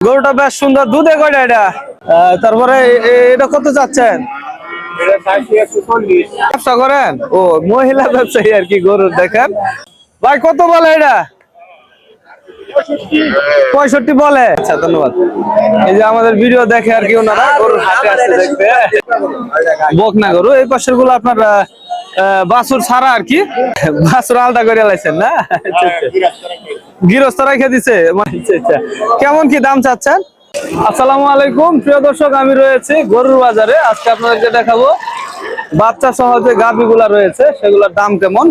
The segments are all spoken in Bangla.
গরুটা বেশ সুন্দর দুধে কয়টা এটা? তারপরে এটা কত চাচ্ছেন? ব্যবসা করেন? ও মহিলা ব্যবসায়ী আর কি গরুর দেখেন। ভাই কত বলে এটা? পঁয়ষট্টি বলে। আচ্ছা ধন্যবাদ। এই যে আমাদের ভিডিও দেখে আর কি ওনারা গরুর হাটে আসছে দেখতে বকনা গরু এই পাশেরগুলো আপনার আহ, ছাড়া আর কি? বাছুর আলাদা করে লাইছেন না? আচ্ছা, আচ্ছা। গৃহস্থ রেখে দিছে। আচ্ছা। কেমন কি দাম চাচ্ছেন? আসসালামু আলাইকুম। প্রিয় দর্শক আমি রয়েছে গরুর বাজারে। আজকে আপনাদেরকে দেখাবো বাচ্চা সহ যে গাভি গুলা রয়েছে সেগুলোর দাম কেমন?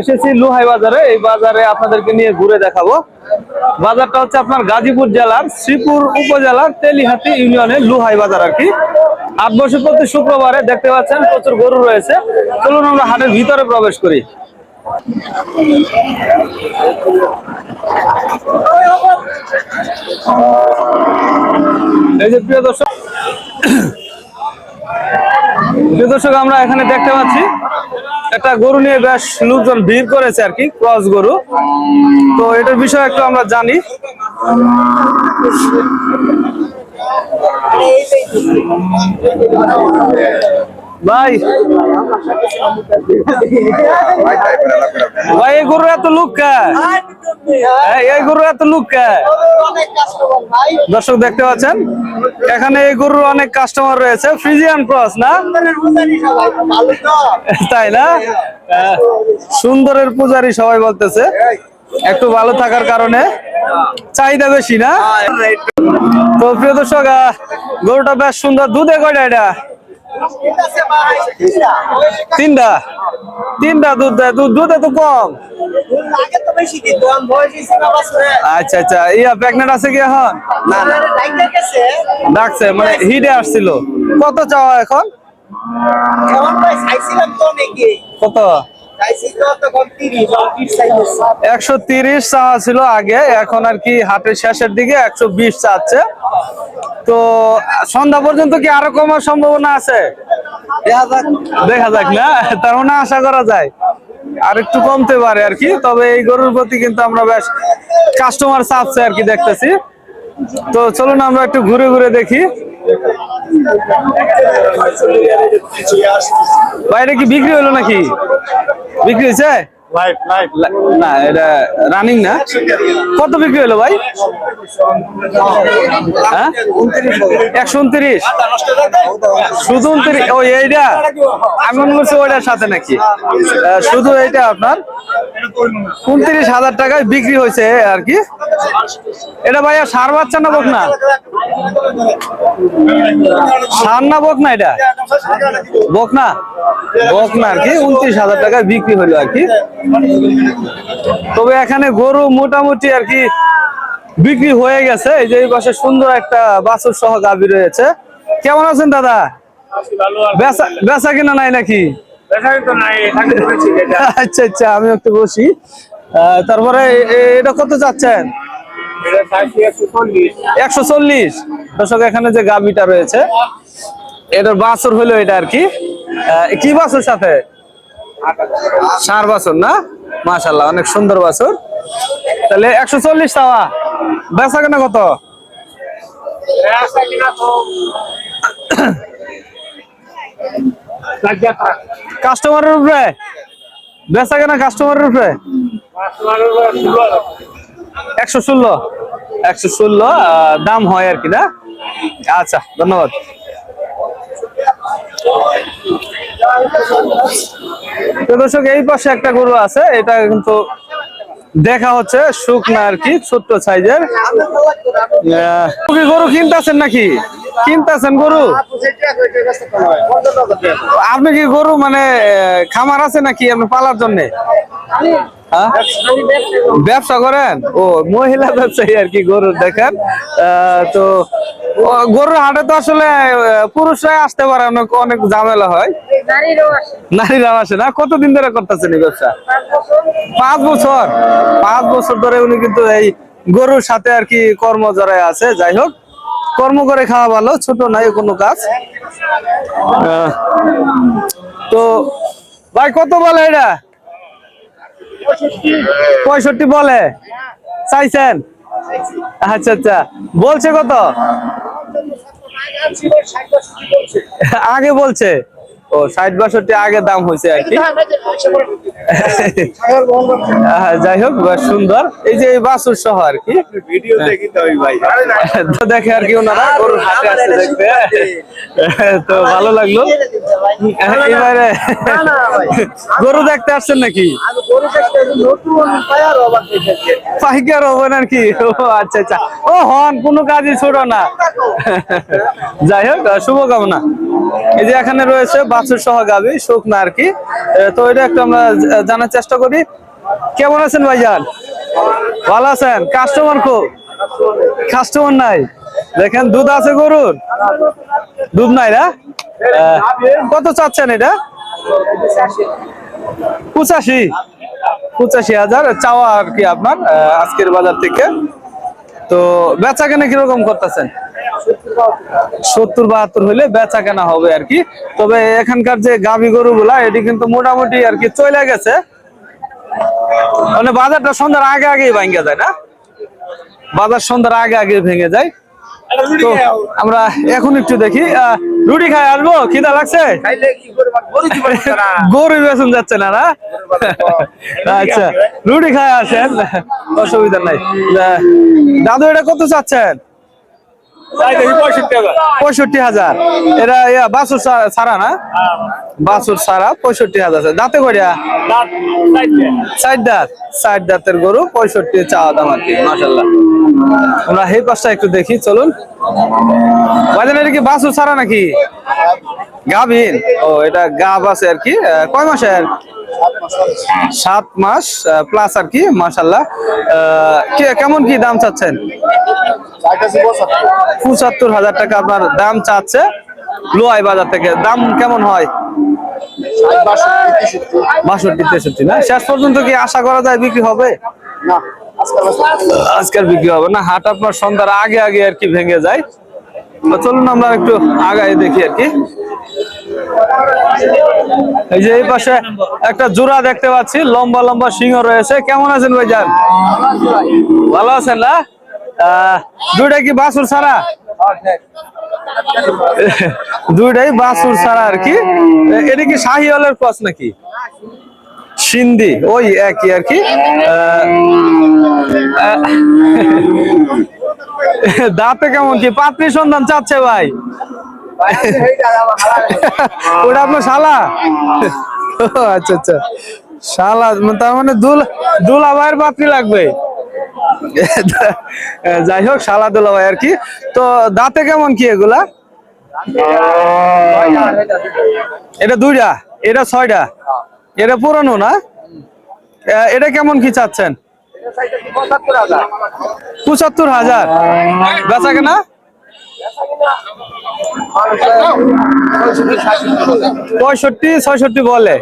এসেছি লুহাই বাজারে। এই বাজারে আপনাদেরকে নিয়ে ঘুরে দেখাবো। বাজারটা হচ্ছে আপনার গাজীপুর জেলার শ্রীপুর উপজেলার তেলিহাতি ইউনিয়নের লুহাই বাজার আর কি। আট বছর প্রতি শুক্রবারে দেখতে পাচ্ছেন প্রচুর গরু রয়েছে। চলুন আমরা হাটের ভিতরে প্রবেশ করি। এই যে প্রিয় দর্শক প্রিয় দর্শক, আমরা এখানে দেখতে পাচ্ছি, একটা গরু নিয়ে বেশ লোকজন ভিড় করেছে আর কি, ক্রস গরু। তো এটার বিষয়ে একটু আমরা জানি। ভাই। ভাই, এই গরু এত লোক এই- গরু এত লোক দর্শক দেখতে পাচ্ছেন, এখানে এই গরুর অনেক কাস্টমার রয়েছে ফ্রিজিয়ান ক্রস না? তাই না? সুন্দরের পূজারি সবাই বলতেছে। একটু ভালো থাকার কারণে চাহিদা বেশি না? তো প্রিয় দর্শক গরুটা বেশ সুন্দর দুধে কয়টা এটা? তিনটা। তিনটা দুধ দেয়। দুধ দুধ এত কম। আচ্ছা আচ্ছা। ইয়া প্রেগনেন্ট আছে কি এখন? ডাকছে মানে হিটে আসছিল। কত চাওয়া এখন? কত? একশো তিরিশ চাওয়া ছিল আগে, এখন আর কি হাটের শেষের দিকে একশো বিশ চাচ্ছে। তো সন্ধ্যা পর্যন্ত কি আরও কমার সম্ভাবনা আছে? দেখা যাক না, তার মানে আশা করা যায়। আর একটু কমতে পারে আর কি, তবে এই গরুর প্রতি কিন্তু আমরা বেশ কাস্টমার চাচ্ছে আর কি দেখতেছি। তো চলুন আমরা একটু ঘুরে ঘুরে দেখি। বাইরে কি বিক্রি হলো নাকি? বিক্রি হয়েছে? না এটা রানিং না? কত বিক্রি হলো ভাই? হ্যাঁ? একশো উনত্রিশ। শুধু উনত্রিশ ও এইটা? আমি মনে করছি ওইটার সাথে নাকি? শুধু এইটা আপনার? উনত্রিশ হাজার টাকায় বিক্রি হয়েছে আর কি? এটা ভাইয়া সার বাচ্চা না বক না সার না বক না এটা? বক না বক না আর কি, উনত্রিশ হাজার টাকায় বিক্রি হলো আর কি। তবে এখানে গরু মোটামুটি আর কি বিক্রি হয়ে গেছে। এই যে এই পাশে সুন্দর একটা বাছুর সহ গাভী রয়েছে। কেমন আছেন দাদা? বেচা কিনা নাই নাকি? আচ্ছা আচ্ছা আমি একটু বসি। তারপরে এটা কত চাচ্ছেন? একশো চল্লিশ। দর্শক, এখানে যে গাভিটা রয়েছে, এটার বাছর হলো এটা আর কি। কি বাছর সাথে? সার বাছর না? মাশাল্লাহ অনেক সুন্দর বাছর। তাহলে একশো চল্লিশ টাকা বেচা কেনা কত? কাস্টমারের উপরে? বেচা কেনা কাস্টমারের উপরে? একশো ষোলো একশো ষোলো দাম হয় আর কি, না? আচ্ছা ধন্যবাদ। দর্শক, এই পাশে একটা গরু আছে, এটা কিন্তু দেখা হচ্ছে, শুকনা আর কি, ছোট্ট সাইজের। গরু কিনতেছেন নাকি? কিনতেছেন গরু? আপনি কি গরু মানে খামার আছে নাকি, আপনি পালার জন্য? ব্যবসা করেন? ও মহিলা ব্যবসায়ী আর কি গরুর দেখেন। তো গরুর হাটে তো আসলে আহ, পুরুষরাই আসতে পারে অনেক অনেক ঝামেলা হয়। নারীরাও আসে। না? কতদিন ধরে করতেছেন এই ব্যবসা? পাঁচ বছর। পাঁচ বছর ধরে উনি কিন্তু এই গরুর সাথে আর কি কর্মজরায় আছে। যাই হোক কর্ম করে খাওয়া ভালো ছোট নাই কোনো কাজ। আহ, তো ভাই কত বলে এটা? পঁয়ষট্টি। বলে? চাইছেন? আচ্ছা আচ্ছা। বলছে কত? আগে বলছে। ও ষাট বাষট্টি আগে দাম হয়েছে আর কি। যাই হোক সুন্দর। এই যে বাসুর সহ আর কি। তো দেখে আর কি ওনারা গরুর হাটে আসছে দেখতে তো ভালো লাগল। এবারে গরু দেখতে আসছেন নাকি? পাইকার হবেন আর কি। ও আচ্ছা আচ্ছা। ও হন কোনো কাজই ছোট না। যাই হোক শুভকামনা। এই যে এখানে রয়েছে বাছুর সহ গাবি শুকনা আর কি। তো এটা একটু আমরা জানার চেষ্টা করি। কেমন আছেন ভাইজান? ভালো আছেন? কাস্টমার খুব? কাস্টমার নাই? দেখেন, দুধ আছে গরুর? দুধ নাই না? কত চাচ্ছেন এটা? পঁচাশি। পঁচাশি হাজার। চাওয়া আর কি আপনার আজকের বাজার থেকে। তো বেচা কেনা কীরকম করতেছেন? সত্তর বাহাত্তর হইলে বেচা কেনা হবে আর কি। তবে এখানকার যে গাভী গরু গুলা এটি কিন্তু মোটামুটি আর কি চলে গেছে। মানে বাজারটা সন্ধ্যার আগে আগেই ভাঙ্গে যায় না? বাজার সন্ধ্যার আগে আগে ভেঙে যায়। তো আমরা এখন একটু দেখি। রুটি খাই আসব? খিদা লাগছে? গরু বেসন যাচ্ছে না না? আচ্ছা রুটি খায় আসেন। অসুবিধা নাই। দাদু এটা কত চাচ্ছেন? পঁয়ষট্টি হাজার। এটা বাসুর সা- ছাড়া না? বাসুর ছাড়া পঁয়ষট্টি হাজার দাঁতে করিয়া ষাট দাঁত। ষাট দাঁতের গরু পঁয়ষট্টি চাওয়া দাম আর কি মাসাল্লাহ আমরা এই পাশটা একটু দেখি চলুন। এটা কি বাসুর ছাড়া নাকি? গাভীন। ও এটা গাভ আছে আর কি। কয় মাসের? সাত মাস প্লাস আর কি মাসাল্লাহ কেমন কি দাম চাচ্ছেন? পঁচাত্তর হাজার টাকা আপনার দাম চাচ্ছে লোহাই বাজার থেকে। দাম কেমন হয়? ষাট বাষট্টি তেষট্টি না? শেষ পর্যন্ত কি আশা করা যায় বিক্রি হবে? আজকাল আজকাল বিক্রি হবে না। হাট আপনার সন্ধ্যার আগে আগে আর কি ভেঙে যায়। চলুন আমরা একটু আগায় দেখি আর কি। এই যে এই পাশে একটা জোড়া দেখতে পাচ্ছি, লম্বা লম্বা সিংহ রয়েছে। কেমন আছেন ভাইজান? ভালো আছেন না? দুইটা কি বাসুর ছাড়া? দুইটাই বাসুর ছাড়া আর কি। এটা কি শাহিওয়ালের ক্রস নাকি? সিন্ধি, ওই একই আর কি। দাঁতে কেমন কি? পাত্রী সন্ধান চাচ্ছে ভাই। ওটা আপনার শালা? আচ্ছা আচ্ছা। শালা তার মানে দুল দুলা ভাইয়ের পাত্রী লাগবে। যাই হোক শালা দুলা ভাই আর কি। তো দাঁতে কেমন কি এগুলা? এটা দুইটা এটা ছয়টা। এটা পুরানো না? এটা কেমন কি চাচ্ছেন? পঁচাত্তর হাজার। বেচা কেনা? পঁয়ষট্টি, ছয়ষট্টি বলে।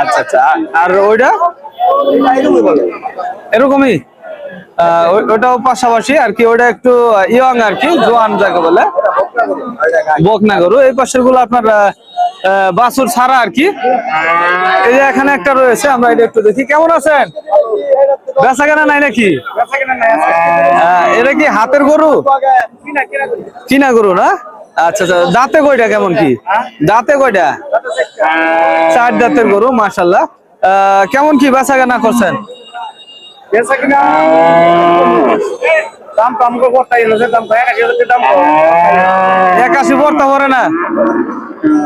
আচ্ছা আচ্ছা। আর ওইটা? এরকমই। ওটাও পাশাপাশি আর কি ওটা একটু ইয়ং আর কি, জোয়ান যাকে বলে। বকনা গরু। এই পাশেরগুলো আপনার বাছুর ছাড়া আর কি। এই যে এখানে একটা রয়েছে, আমরা এটা একটু দেখি। কেমন আছেন? বেচা কেনা নাই নাকি আহ, এটা কি হাতের গরু? কিনা গরু। না? আচ্ছা আচ্ছা দাঁতে কয়টা কেমন কি? দাঁতে কয়টা? চার দাঁতের গরু মাশাল্লাহ আহ, কেমন কি বেচা কেনা করছেন একাশি পড়তে পারে না?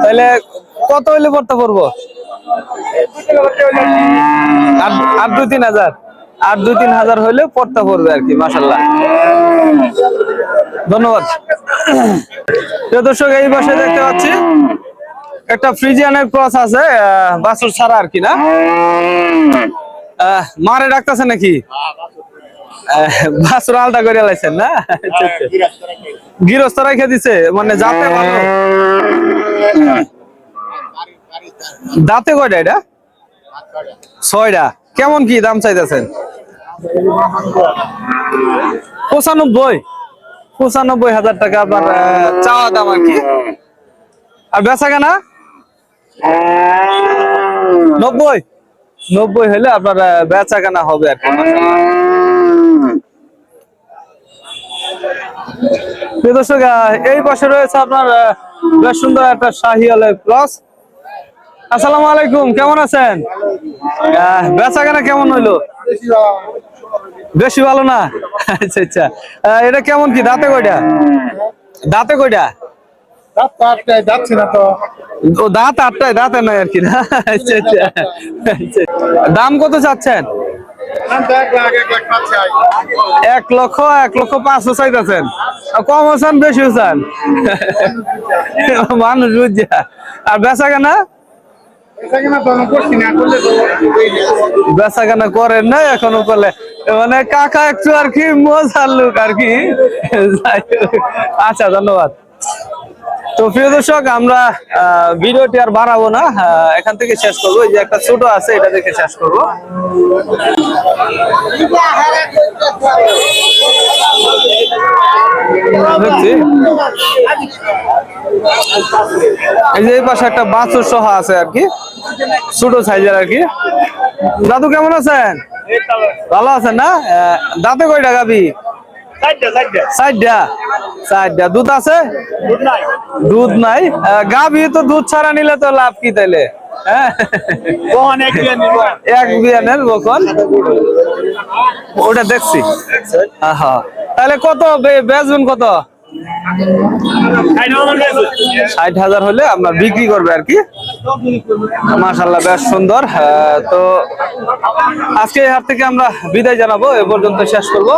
তাহলে কত হইলে পড়তে পারব আর দুই তিন হাজার? আর দুই, তিন হাজার হইলে পড়তে পড়বে আর কি মাসাল্লাহ ধন্যবাদ। দর্শক, এই পাশে দেখতে পাচ্ছি একটা ফ্রিজিয়ানের ক্রস আছে বাছুর ছাড়া আর কি না? মারে ডাকতেছে নাকি? বাছুর আলাদা করে লাইছেন না। গৃহস্থ রেখে দিছে মানে যাতে দাঁতে কয়টা এটা? ছয়টা। কেমন কি দাম চাইতেছেন? পঁচানব্বই। পঁচানব্বই হাজার টাকা আপনার চাওয়া দাম আর কি। আর বেচা কেনা? নব্বই। নব্বই হলে আপনার বেচা কেনা হবে আর কি। দর্শক এই পাশে রয়েছে আপনার বেশ সুন্দর একটা শাহিওয়ালের ক্রস আসসালামু আলাইকুম, কেমন আছেন? বেচা কেনা কেমন হইল? বেশি ভালো না? আচ্ছা আচ্ছা। এটা কেমন কি? দাঁতে কয়টা? দাঁতে কয়টা? দাঁত আটটায় দাঁতে নাই আর কি না? আচ্ছা আচ্ছা। আচ্ছা। দাম কত চাচ্ছেন? এক লক্ষ এক লক্ষ পাঁচশো চাইতেছেন। কম হচ্ছেন বেশি হচ্ছেন? মানুষ বুঝছে। আর বেচা কেনা? এসে কিনা তো আমি করছি না করলে তো বেচা কেনা করেন না এখনও করলে। মানে কাকা একটু আর কি মজার লোক আর কি। আচ্ছা ধন্যবাদ। তো প্রিয় দর্শক আমরা ভিডিওটি আর বাড়াবো না। এখান থেকে শেষ করব। এই যে একটা ছোট আছে এটা দেখে শেষ করব। এই যে এই পাশে একটা বাছুর সহ আছে আর কি। ছোট সাইজের আর কি। দাদু কেমন আছেন? ভালো আছেন না? দাঁতে কয়টা গাবি চারটা চারটা দুধ আছে? দুধ নাই। গাভী তো দুধ ছাড়া নিলে তো লাভ কি তাইলে? হ্যাঁ? এক বিয়ানের ওটা দেখছি। তাহলে কত? বেচবেন কত? ষাট হাজার হলে আপনার বিক্রি করবে আর কি? মাশাল্লাহ বেশ সুন্দর। আহ, তো আজকে এই থেকে আমরা বিদায় জানাব এ পর্যন্ত শেষ করব।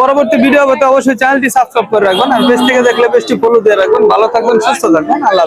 পরবর্তী ভিডিও হবে তো অবশ্যই চ্যানেলটি সাবস্ক্রাইব করে রাখবেন আর পেজ থেকে দেখলে বেশটি ফলো দিয়ে রাখবেন। ভালো থাকবেন সুস্থ থাকবেন আল্লাহ